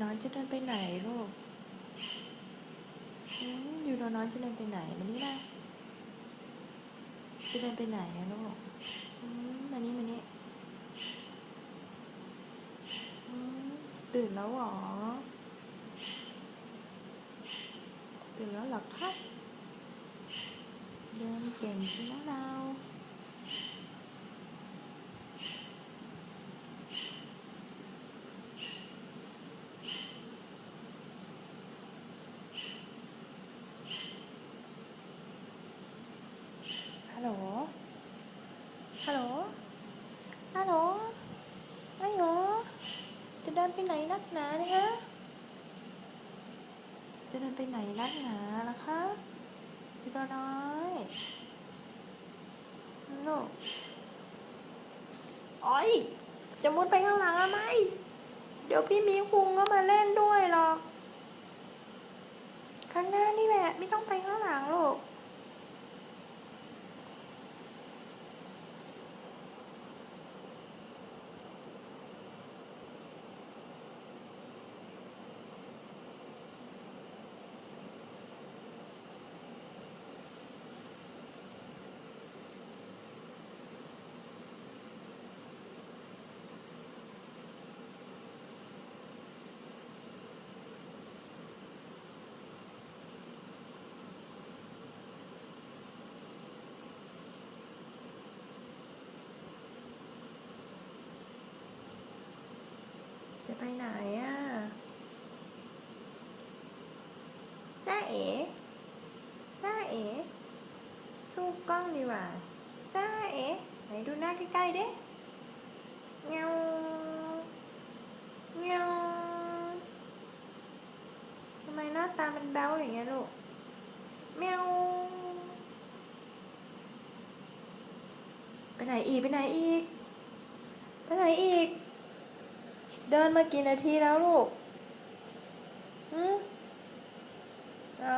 นอยจะเดินไปไหนลูกอยู่น้อยจะเดินไปไหนมานี่มาจะเดินไปไหนอะลูกมานี่มานี่ตื่นแล้วหรอ ตื่นแล้วหรอครับ เดินเก่งจริงนะเรา ฮัลโหล ฮัลโหล ฮัลโหลฮัลโหลจะเดินไปไหนนักหนาเนี่ยฮะ จะเดินไปไหนนักหนาล่ะคะพี่ตัวน้อยฮัลโหลโอ้ยจะมุดไปข้างหลังอะไหม เดี๋ยวพี่มีคุงก็มาเล่นด้วยหรอก ข้างหน้านี่แหละ ไม่ต้องไปข้างหลังหรอก จะไปไหนอะจ้าเอ๋จ้าเอ๋สู้กล้องดีกว่าจ้าเอ๋ไหนดูหน้าใกล้ๆเด้เงาเงาทำไมหน้าตามันแบ๊วอย่างเงี้ยลูกแมวไปไหนอีก ไปไหนอีก ไปไหนอีก เดินมากี่นาทีแล้วลูก อืมเอา